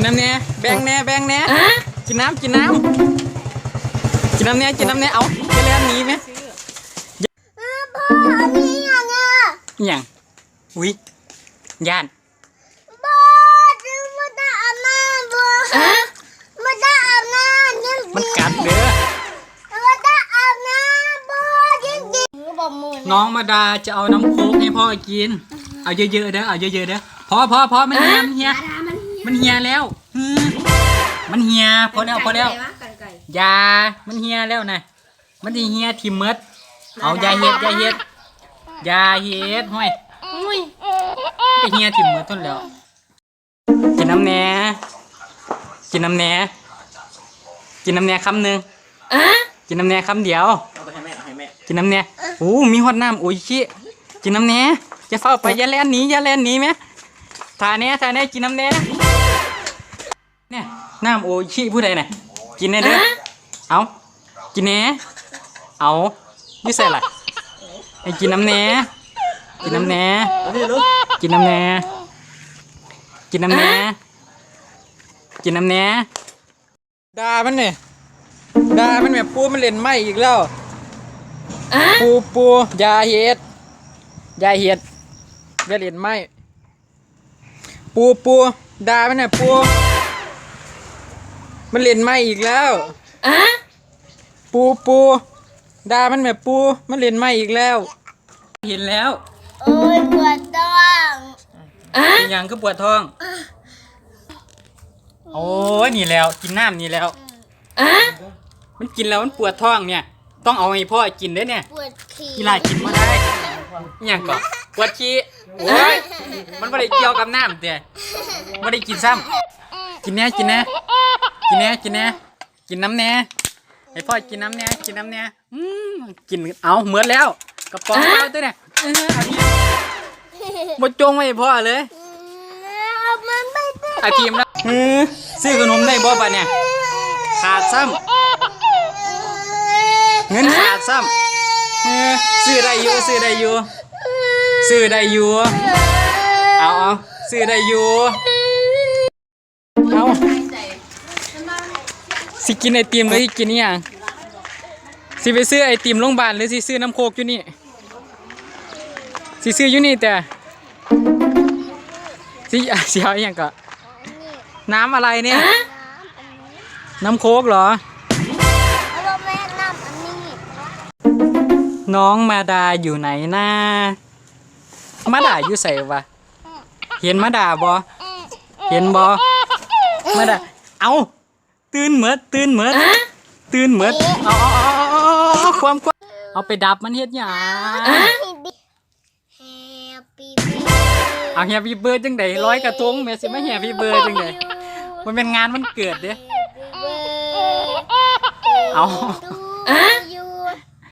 นน้ำแน่แบ่งแน่แบ่งแน่กินน้ำกินน้ำกินน้ำแน่กินน้ำแน่เอาจะเล่นหนีไหมพ่ออันนี้อะเนี่ยอหย่างอุ้ยย่านพ่อจะมาได้อาบน้ำบ่มาได้อาบน้ำยังมันกัดเด้อมาได้อาบน้ำบ่ยังดีบ่มือน้องมาดาจะเอาน้ำโค้กให้พ่อกิน เอาเยอะๆเด้อเอาเยอะๆเด้อพอพอพอมันเหียมันเหีย มันเหียแล้วอืมมันเหียพอแล้วพอแล้วกันไก่อยามันเหียแล้วนะมันสิเหียทิมเมดเอาอยาเฮ็ดอยาเฮ็ดอยาเฮ็ดห้อยไปเหียทิมเมดต้นแล้วกินน้ำแหน่กินน้ำแหน่กินน้ำแหน่คำหนึ่งกินน้ำแหน่คำเดียวเอาไปให้แม่เอาให้แม่กินน้ำแหน่โอ้มีฮอดน้ำโอ้ยชิกินน้ำแหน่จะเฝ้าไปอย่าแล่นหนีอย่าแล่นหนีไหมทาแหน่ทาแหน่กินน้ำแหน่ เนี่ยน้ำโอ้ยชิผู้ใดน่ะกินแน่เด้อเอากินแหน่เอาอยุ่ใส่ละไอ้กินน้ำแหน่กินน้ำแหน่เอาดิลูกกินน้ำแหน่กินน้ำแหน่กินน้ำแหน่ดามันเนี่ยดามันแบบปูมันเล่นไม่อีกแล้วปูปูอยาเห็ดอยาเห็ดอย่าเล่นไม่ปูปูดามันน่ะปู มันเล่นไม่อีกแล้วปูปูดามันแบบปูมันเล่นไม่อีกแล้ว เห็นแล้วโอ้ยปวดท้องเป็นหยังก็ปวดท้อง โอ้ยนี่แล้วกินน้ำนี่แล้วมันกินแล้วมันปวดท้องเนี่ย ต้องเอาให้พ่อกินเด้วยเนี่ยปวดขี้กีฬากินมาได้อหย่างก่อนปวดขี้โอ้ยมันไม่ได้เกี่ยวกับน้ำเด้ไม่ได้กินซ้ำกินแน่กินแน่ กินแน่กินแน่กินน้ำแน่ให้พ่อกินน้ำแน่กินน้ำแน่อืมกินเอาเหมือนแล้วกระป๋องเปล่าตัวเนี่ยเออเอาดิบดจงไว้ให้พ่อเลยเอามันไปได้ไอทีมแล้วเออซื้อขนมได้บ่ปะเนี่ยขาดซ้ำเงินขาดซ้ำเออซื้อได้อยู่ซื้อได้อยู่ซื้อได้อยู่เอาเอาซื้อได้อยู่เอา สิกินไอติมหรือสิกินอย่างสิไปซื้อไอติมโรงพยาบาลหรือสิซื้อน้ำโคกอยู่นี่สิซื้ออยู่นี่แต่สิอะสิเอาอย่างก็น้ำอะไรเนี่ยน้ำโคกเหรอน้ำอันนี้น้องมาดาอยู่ไหนนะมาดาอยู่ใส่วะเห็นมาดาบอเห็นบอมาดาเอา ตื่นเหมือดตื่นเหมือดตื่นเหมือดเอาเอาเอาเอาเอาเอาความความเอาไปดับมันเฮ็ดหยังแฮปปี้เบิร์ดเอาแฮปปี้เบิร์ดจังไดร้อยกระทงแม่สิมาแฮปปี้เบิร์ดจังไดมันเป็นงานวันเกิดเด้เอาเอา